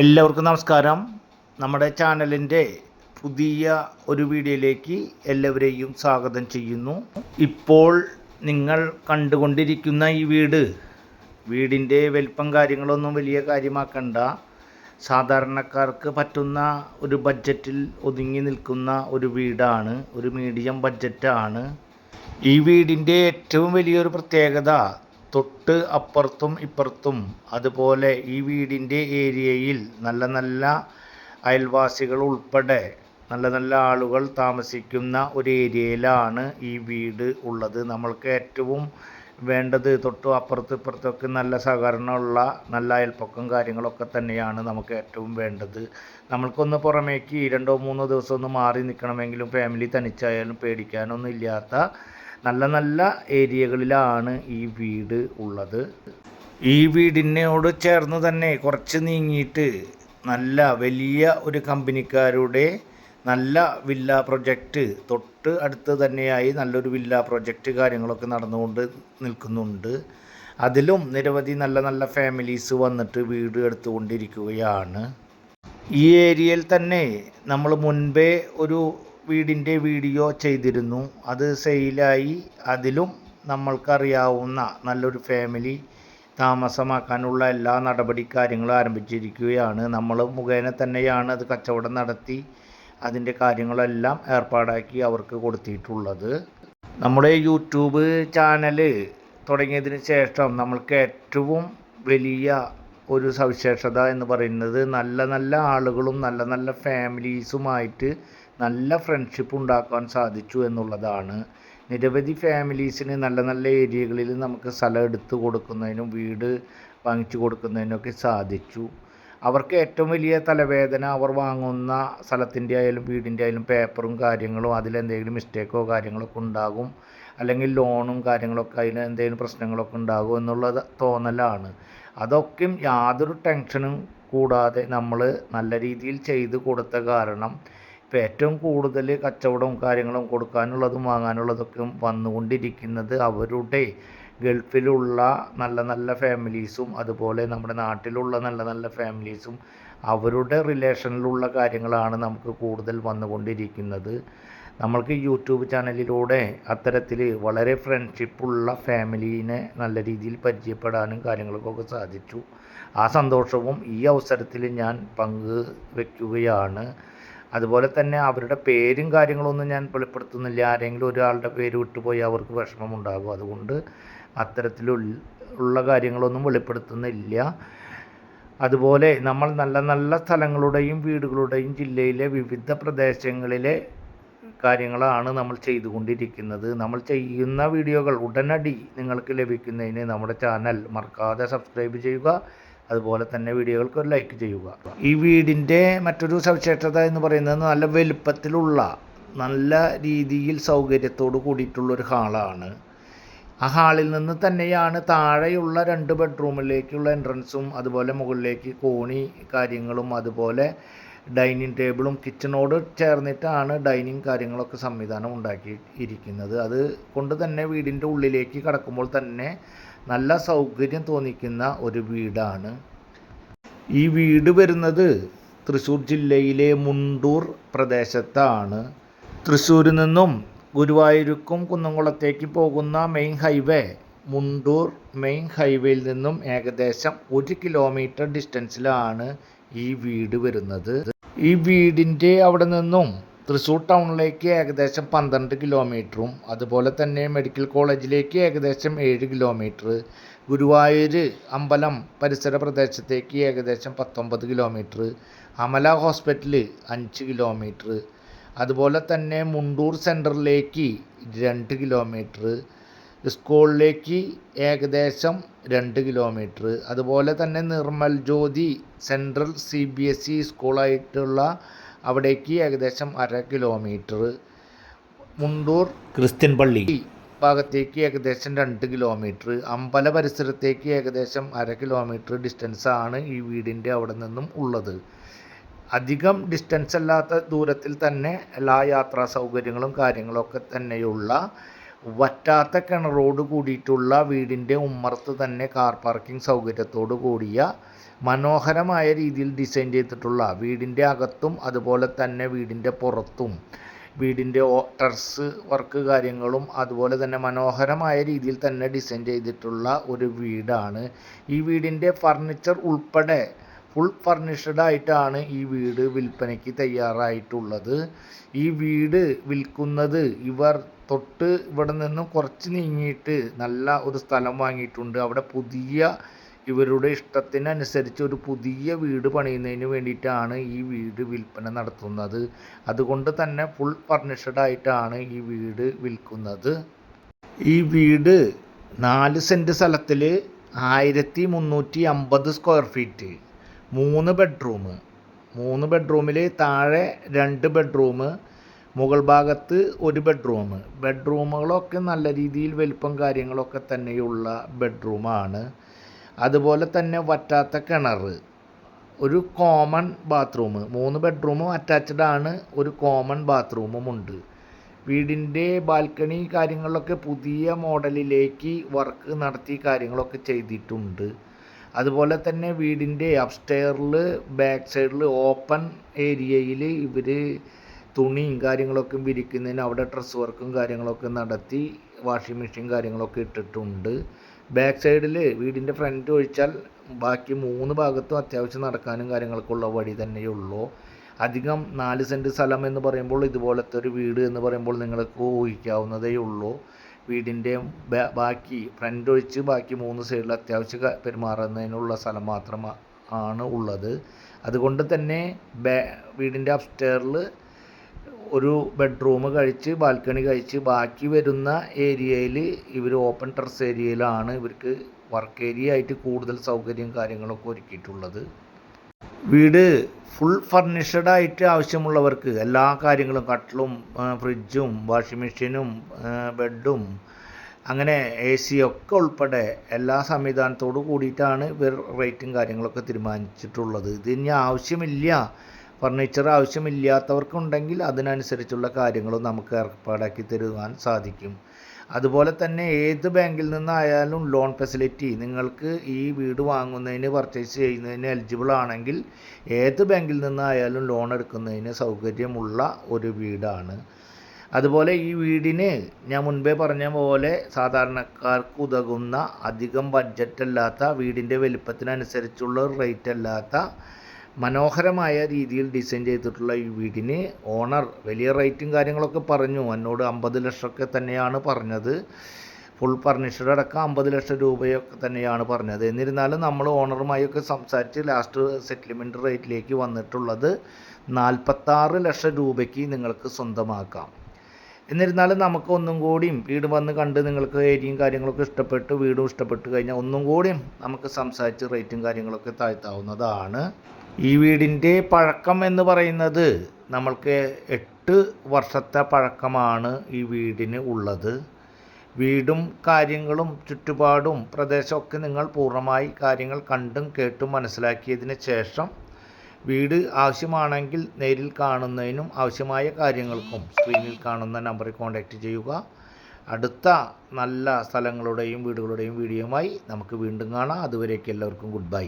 എല്ലാവർക്കും നമസ്കാരം. നമ്മുടെ ചാനലിന്റെ പുതിയ ഒരു വീഡിയോയിലേക്ക് എല്ലാവരെയും സ്വാഗതം ചെയ്യുന്നു. ഇപ്പോൾ നിങ്ങൾ കണ്ടുകൊണ്ടിരിക്കുന്ന ഈ വീട് വീടിന്റെ വലിപ്പം കാര്യങ്ങളൊന്നും വലിയ കാര്യമാക്കണ്ട. സാധാരണക്കാർക്ക് പറ്റുന്ന ഒരു ബഡ്ജറ്റിൽ ഒതുങ്ങി നിൽക്കുന്ന ഒരു വീടാണ് ഒരു മീഡിയം ബഡ്ജറ്റാണ്. ഈ വീടിന്റെ ഏറ്റവും വലിയൊരു പ്രത്യേകത തൊട്ട് അപ്പുറത്തും ഇപ്പുറത്തും അതുപോലെ ഈ വീടിന്റെ ഏരിയയിൽ നല്ല നല്ല അയൽവാസികൾ ഉൾപ്പെടെ നല്ല നല്ല ആളുകൾ താമസിക്കുന്ന ഒരു ഏരിയയിലാണ് ഈ വീട് ഉള്ളത്. നമ്മൾക്ക് ഏറ്റവും വേണ്ടത് തൊട്ട് അപ്പുറത്ത് ഇപ്പുറത്തൊക്കെ നല്ല സഹകരണമുള്ള നല്ല അയൽപ്പക്കം കാര്യങ്ങളൊക്കെ തന്നെയാണ് നമുക്ക് ഏറ്റവും വേണ്ടത്. നമ്മൾക്കൊന്ന് പുറമേക്ക് രണ്ടോ മൂന്നോ ദിവസം ഒന്ന് മാറി നിൽക്കണമെങ്കിലും ഫാമിലി തനിച്ചായാലും പേടിക്കാനൊന്നും ഇല്ലാത്ത നല്ല നല്ല ഏരിയകളിലാണ് ഈ വീട് ഉള്ളത്. ഈ വീടിനോട് ചേർന്ന് തന്നെ കുറച്ച് നീങ്ങിയിട്ട് നല്ല വലിയ ഒരു കമ്പനിക്കാരുടെ നല്ല വില്ല പ്രൊജക്റ്റ് തൊട്ട് അടുത്ത് തന്നെയായി നല്ലൊരു വില്ല പ്രൊജക്റ്റ് കാര്യങ്ങളൊക്കെ നടന്നുകൊണ്ട് നിൽക്കുന്നുണ്ട്. അതിലും നിരവധി നല്ല നല്ല ഫാമിലീസ് വന്നിട്ട് വീട് എടുത്തുകൊണ്ടിരിക്കുകയാണ്. ഈ ഏരിയയിൽ തന്നെ നമ്മൾ മുൻപേ ഒരു വീടിന്റെ വീഡിയോ ചെയ്തിരുന്നു. അത് സെയിലായി അതിലും നമ്മൾക്കറിയാവുന്ന നല്ലൊരു ഫാമിലി താമസമാക്കാനുള്ള എല്ലാ നടപടി കാര്യങ്ങളും ആരംഭിച്ചിരിക്കുകയാണ്. നമ്മൾ മുഖേന തന്നെയാണ് അത് കച്ചവടം നടത്തി അതിന്റെ കാര്യങ്ങളെല്ലാം ഏർപ്പാടാക്കി അവർക്ക് കൊടുത്തിട്ടുള്ളത്. നമ്മുടെ യൂട്യൂബ് ചാനൽ തുടങ്ങിയതിന് ശേഷം നമ്മൾക്ക് ഏറ്റവും വലിയ ഒരു സവിശേഷത എന്ന് പറയുന്നത് നല്ല നല്ല ആളുകളും നല്ല നല്ല ഫാമിലീസുമായിട്ട് നല്ല ഫ്രണ്ട്ഷിപ്പ് ഉണ്ടാക്കാൻ സാധിച്ചു എന്നുള്ളതാണ്. നിരവധി ഫാമിലീസിന് നല്ല നല്ല ഏരിയകളിൽ നമുക്ക് സ്ഥലം എടുത്ത് കൊടുക്കുന്നതിനും വീട് വാങ്ങിച്ചു കൊടുക്കുന്നതിനൊക്കെ സാധിച്ചു. അവർക്ക് ഏറ്റവും വലിയ തലവേദന അവർ വാങ്ങുന്ന സ്ഥലത്തിന്റെ ആയാലും വീടിന്റെ ആയാലും പേപ്പറും കാര്യങ്ങളും അതിലെന്തെങ്കിലും മിസ്റ്റേക്കോ കാര്യങ്ങളൊക്കെ ഉണ്ടാകും. അല്ലെങ്കിൽ ലോണും കാര്യങ്ങളൊക്കെ അതിന് എന്തെങ്കിലും പ്രശ്നങ്ങളൊക്കെ ഉണ്ടാകും എന്നുള്ള തോന്നലാണ്. അതൊക്കെയും യാതൊരു ടെൻഷനും കൂടാതെ നമ്മൾ നല്ല രീതിയിൽ ചെയ്ത് കൊടുത്ത കാരണം ഇപ്പോൾ ഏറ്റവും കൂടുതൽ കച്ചവടവും കാര്യങ്ങളും കൊടുക്കാനുള്ളതും വാങ്ങാനുള്ളതൊക്കെ വന്നുകൊണ്ടിരിക്കുന്നത് അവരുടെ ഗൾഫിലുള്ള നല്ല നല്ല ഫാമിലീസും അതുപോലെ നമ്മുടെ നാട്ടിലുള്ള നല്ല നല്ല ഫാമിലീസും അവരുടെ റിലേഷനിലുള്ള കാര്യങ്ങളാണ് നമുക്ക് കൂടുതൽ വന്നുകൊണ്ടിരിക്കുന്നത്. നമ്മൾക്ക് യൂട്യൂബ് ചാനലിലൂടെ അത്തരത്തിൽ വളരെ ഫ്രണ്ട്ഷിപ്പുള്ള ഫാമിലീനെ നല്ല രീതിയിൽ പരിചയപ്പെടാനും കാര്യങ്ങൾക്കൊക്കെ സാധിച്ചു. ആ സന്തോഷവും ഈ അവസരത്തിൽ ഞാൻ പങ്ക് വയ്ക്കുകയാണ് അതുപോലെ തന്നെ അവരുടെ പേരും കാര്യങ്ങളൊന്നും ഞാൻ വെളിപ്പെടുത്തുന്നില്ല. ആരെങ്കിലും ഒരാളുടെ പേര് വിട്ടുപോയി അവർക്ക് വിഷമമുണ്ടാകും. അതുകൊണ്ട് അത്തരത്തിലുള്ള കാര്യങ്ങളൊന്നും വെളിപ്പെടുത്തുന്നില്ല. അതുപോലെ നമ്മൾ നല്ല നല്ല സ്ഥലങ്ങളുടെയും വീടുകളുടെയും ജില്ലയിലെ വിവിധ പ്രദേശങ്ങളിലെ കാര്യങ്ങളാണ് നമ്മൾ ചെയ്തുകൊണ്ടിരിക്കുന്നത്. നമ്മൾ ചെയ്യുന്ന വീഡിയോകൾ ഉടനടി നിങ്ങൾക്ക് ലഭിക്കുന്നതിന് നമ്മുടെ ചാനൽ മറക്കാതെ സബ്സ്ക്രൈബ് ചെയ്യുക. അതുപോലെ തന്നെ വീഡിയോകൾക്ക് ഒരു ലൈക്ക് ചെയ്യുക. ഈ വീടിന്റെ മറ്റൊരു സവിശേഷത എന്ന് പറയുന്നത് നല്ല വലുപ്പത്തിലുള്ള നല്ല രീതിയിൽ സൗകര്യത്തോട് കൂടിയിട്ടുള്ള ഒരു ഹാളാണ് ആ ഹാളിൽ നിന്ന് തന്നെയാണ് താഴെയുള്ള രണ്ട് ബെഡ്റൂമിലേക്കുള്ള എൻട്രൻസും അതുപോലെ മുകളിലേക്ക് കോണി കാര്യങ്ങളും അതുപോലെ ഡൈനിങ് ടേബിളും കിച്ചണോട് ചേർന്നിട്ടാണ് ഡൈനിങ് കാര്യങ്ങളൊക്കെ സംവിധാനം ഉണ്ടാക്കി ഇരിക്കുന്നത്. അത് കൊണ്ട് തന്നെ വീടിന്റെ ഉള്ളിലേക്ക് കടക്കുമ്പോൾ തന്നെ നല്ല സൗകര്യം തോന്നിക്കുന്ന ഒരു വീടാണ്. ഈ വീട് വരുന്നത് തൃശ്ശൂർ ജില്ലയിലെ മുണ്ടൂർ പ്രദേശത്താണ്. തൃശ്ശൂരിൽ നിന്നും ഗുരുവായൂർക്കും കുന്നംകുളത്തേക്ക് പോകുന്ന മെയിൻ ഹൈവേ മുണ്ടൂർ മെയിൻ ഹൈവേയിൽ നിന്നും ഏകദേശം ഒരു കിലോമീറ്റർ ഡിസ്റ്റൻസിലാണ് ഈ വീട് വരുന്നത്. ഈ വീടിന്റെ അവിടെ നിന്നും തൃശ്ശൂർ ടൗണിലേക്ക് ഏകദേശം പന്ത്രണ്ട് കിലോമീറ്ററും അതുപോലെ തന്നെ മെഡിക്കൽ കോളേജിലേക്ക് ഏകദേശം ഏഴ് കിലോമീറ്റർ ഗുരുവായൂർ അമ്പലം പരിസര പ്രദേശത്തേക്ക് ഏകദേശം പത്തൊമ്പത് കിലോമീറ്റർ അമല ഹോസ്പിറ്റൽ അഞ്ച് കിലോമീറ്റർ അതുപോലെ തന്നെ മുണ്ടൂർ സെന്ററിലേക്ക് രണ്ട് കിലോമീറ്റർ സ്കൂളിലേക്ക് ഏകദേശം രണ്ട് കിലോമീറ്റർ അതുപോലെ തന്നെ Nirmal Jyothi central C B S E സ്കൂളായിട്ടുള്ള അവിടേക്ക് ഏകദേശം അര കിലോമീറ്റർ മുണ്ടൂർ ക്രിസ്ത്യൻ പള്ളി. ഭാഗത്തേക്ക് ഏകദേശം രണ്ട് കിലോമീറ്റർ അമ്പല പരിസരത്തേക്ക് ഏകദേശം അര കിലോമീറ്റർ ഡിസ്റ്റൻസ് ആണ് ഈ വീടിന്റെ അവിടെ നിന്നും ഉള്ളത്. അധികം ഡിസ്റ്റൻസ് അല്ലാത്ത ദൂരത്തിൽ തന്നെ എല്ലാ യാത്രാ സൗകര്യങ്ങളും കാര്യങ്ങളൊക്കെ തന്നെയുള്ള വറ്റാത്ത കിണറോട് കൂടിയിട്ടുള്ള വീടിന്റെ ഉമ്മറത്ത് തന്നെ കാർ പാർക്കിംഗ് സൗകര്യത്തോട് കൂടിയ മനോഹരമായ രീതിയിൽ ഡിസൈൻ ചെയ്തിട്ടുള്ള വീടിന്റെ അകത്തും അതുപോലെ തന്നെ വീടിന്റെ പുറത്തും വീടിന്റെ ടെറസ് വർക്ക് കാര്യങ്ങളും അതുപോലെ തന്നെ മനോഹരമായ രീതിയിൽ തന്നെ ഡിസൈൻ ചെയ്തിട്ടുള്ള ഒരു വീടാണ്. ഈ വീടിന്റെ ഫർണിച്ചർ ഉൾപ്പെടെ ഫുൾ ഫർണിഷ്ഡ് ആയിട്ടാണ് ഈ വീട് വിൽപ്പനയ്ക്ക് തയ്യാറായിട്ടുള്ളത്. ഈ വീട് വിൽക്കുന്നത് ഇവർ തൊട്ട് ഇവിടെ നിന്നും കുറച്ച് നീങ്ങിയിട്ട് നല്ല ഒരു സ്ഥലം വാങ്ങിയിട്ടുണ്ട്. അവിടെ പുതിയ ഇവരുടെ ഇഷ്ടത്തിനനുസരിച്ച് ഒരു പുതിയ വീട് പണിയുന്നതിന് വേണ്ടിയിട്ടാണ് ഈ വീട് വിൽപ്പന നടത്തുന്നത്. അതുകൊണ്ട് തന്നെ ഫുൾ ഫർണിഷഡ് ആയിട്ടാണ് ഈ വീട് വിൽക്കുന്നത്. ഈ വീട് നാല് സെന്റ് സ്ഥലത്തിൽ ആയിരത്തി മുന്നൂറ്റി അമ്പത് സ്ക്വയർ ഫീറ്റ് മൂന്ന് ബെഡ്റൂം മൂന്ന് ബെഡ്റൂമിൽ താഴെ രണ്ട് ബെഡ്റൂം മുകൾ ഭാഗത്ത് ഒരു ബെഡ്റൂം ബെഡ്റൂമുകളൊക്കെ നല്ല രീതിയിൽ വലിപ്പം കാര്യങ്ങളൊക്കെ തന്നെയുള്ള ബെഡ്റൂമാണ് അതുപോലെ തന്നെ വറ്റാത്ത കിണർ. ഒരു കോമൺ ബാത്റൂം മൂന്ന് ബെഡ്റൂമും അറ്റാച്ച്ഡ് ആണ്. ഒരു കോമൺ ബാത്റൂമും ഉണ്ട്. വീടിന്റെ ബാൽക്കണി കാര്യങ്ങളിലൊക്കെ പുതിയ മോഡലിലേക്ക് വർക്ക് നടത്തി കാര്യങ്ങളൊക്കെ ചെയ്തിട്ടുണ്ട്. അതുപോലെ തന്നെ വീടിന്റെ അപ്സ്റ്റെയറിൽ ബാക്ക് സൈഡിൽ ഓപ്പൺ ഏരിയയിൽ ഇവർ തുണിയും കാര്യങ്ങളൊക്കെ വിരിക്കുന്നതിന് അവിടെ ഡ്രസ്സ് വർക്കും കാര്യങ്ങളൊക്കെ നടത്തി വാഷിംഗ് മെഷീൻ കാര്യങ്ങളൊക്കെ ഇട്ടിട്ടുണ്ട്. ബാക്ക് സൈഡിൽ വീടിന്റെ ഫ്രണ്ട് ഒഴിച്ചാൽ ബാക്കി മൂന്ന് ഭാഗത്തും അത്യാവശ്യം നടക്കാനും കാര്യങ്ങൾക്കുള്ള വഴി തന്നെയുള്ളൂ. അധികം നാല് സെന്റ് സ്ഥലം എന്ന് പറയുമ്പോൾ ഇതുപോലത്തെ ഒരു വീട് എന്ന് പറയുമ്പോൾ നിങ്ങൾക്ക് ഊഹിക്കാവുന്നതേ ഉള്ളൂ. വീടിന്റെ ബാക്കി ഫ്രണ്ട് ഒഴിച്ച് ബാക്കി മൂന്ന് സൈഡിൽ അത്യാവശ്യം പെരുമാറുന്നതിനുള്ള സ്ഥലം മാത്രം ആണ് ഉള്ളത്. അതുകൊണ്ട് തന്നെ വീടിന്റെ അപ്സ്റ്റെയറിൽ ഒരു ബെഡ്റൂം കഴിച്ച് ബാൽക്കണി കഴിച്ച് ബാക്കി വരുന്ന ഏരിയയിൽ ഇവർ ഓപ്പൺ ടെറസ് ഏരിയയിലാണ് ഇവർക്ക് വർക്ക് ഏരിയ ആയിട്ട് കൂടുതൽ സൗകര്യം കാര്യങ്ങളൊക്കെ ഒരുക്കിയിട്ടുള്ളത്. വീട് ഫുൾ ഫർണിഷഡ് ആയിട്ട് ആവശ്യമുള്ളവർക്ക് എല്ലാ കാര്യങ്ങളും കട്ടിലും ഫ്രിഡ്ജും വാഷിംഗ് മെഷീനും ബെഡും അങ്ങനെ എ സി ഒക്കെ ഉൾപ്പെടെ എല്ലാ സംവിധാനത്തോടു കൂടിയിട്ടാണ് ഇവർ റേറ്റും കാര്യങ്ങളൊക്കെ തീരുമാനിച്ചിട്ടുള്ളത്. ഇതിന് ആവശ്യമില്ല ഫർണിച്ചർ ആവശ്യമില്ലാത്തവർക്കുണ്ടെങ്കിൽ അതിനനുസരിച്ചുള്ള കാര്യങ്ങളും നമുക്ക് ഏർപ്പാടാക്കി തരുവാൻ സാധിക്കും. അതുപോലെ തന്നെ ഏത് ബാങ്കിൽ നിന്നായാലും ലോൺ ഫെസിലിറ്റി നിങ്ങൾക്ക് ഈ വീട് വാങ്ങുന്നതിന് പർച്ചേസ് ചെയ്യുന്നതിന് എലിജിബിൾ ആണെങ്കിൽ ഏത് ബാങ്കിൽ നിന്നായാലും ലോൺ എടുക്കുന്നതിന് സൗകര്യമുള്ള ഒരു വീടാണ്. അതുപോലെ ഈ വീടിന് ഞാൻ മുൻപേ പറഞ്ഞ പോലെ സാധാരണക്കാർക്ക് ഉതകുന്ന അധികം ബഡ്ജറ്റ് അല്ലാത്ത വീടിന്റെ വലിപ്പത്തിനനുസരിച്ചുള്ള റേറ്റ് അല്ലാത്ത മനോഹരമായ രീതിയിൽ ഡിസൈൻ ചെയ്തിട്ടുള്ള ഈ വീടിന് ഓണർ വലിയ റേറ്റും കാര്യങ്ങളൊക്കെ പറഞ്ഞു. എന്നോട് അമ്പത് ലക്ഷമൊക്കെ തന്നെയാണ് പറഞ്ഞത്. ഫുൾ ഫർണിച്ചർ അടക്കം അമ്പത് ലക്ഷം രൂപയൊക്കെ തന്നെയാണ് പറഞ്ഞത്. എന്നിരുന്നാലും നമ്മൾ ഓണറുമായൊക്കെ സംസാരിച്ച് ലാസ്റ്റ് സെറ്റിൽമെന്റ് റേറ്റിലേക്ക് വന്നിട്ടുള്ളത് നാൽപ്പത്താറ് ലക്ഷം രൂപയ്ക്ക് നിങ്ങൾക്ക് സ്വന്തമാക്കാം. എന്നിരുന്നാലും നമുക്ക് ഒന്നും കൂടിയും വീട് വന്ന് കണ്ട് നിങ്ങൾക്ക് ഏരിയയും കാര്യങ്ങളൊക്കെ ഇഷ്ടപ്പെട്ട് വീടും ഇഷ്ടപ്പെട്ട് കഴിഞ്ഞാൽ ഒന്നും കൂടിയും നമുക്ക് സംസാരിച്ച് റേറ്റും കാര്യങ്ങളൊക്കെ താഴ്ത്താവുന്നതാണ്. ഈ വീടിന്റെ പഴക്കം എന്ന് പറയുന്നത് നമ്മൾക്ക് എട്ട് വർഷത്തെ പഴക്കമാണ് ഈ വീടിന് ഉള്ളത്. വീടും കാര്യങ്ങളും ചുറ്റുപാടും പ്രദേശമൊക്കെ നിങ്ങൾ പൂർണമായി കാര്യങ്ങൾ കണ്ടും കേട്ടും മനസ്സിലാക്കിയതിന് ശേഷം വീട് ആവശ്യമാണെങ്കിൽ നേരിൽ കാണുന്നതിനും ആവശ്യമായ കാര്യങ്ങൾക്കും സ്ക്രീനിൽ കാണുന്ന നമ്പറിൽ കോൺടാക്റ്റ് ചെയ്യുക. അടുത്ത നല്ല സ്ഥലങ്ങളുടെയും വീടുകളുടെയും വീഡിയോയുമായി നമുക്ക് വീണ്ടും കാണാം. അതുവരേക്ക് എല്ലാവർക്കും ഗുഡ് ബൈ.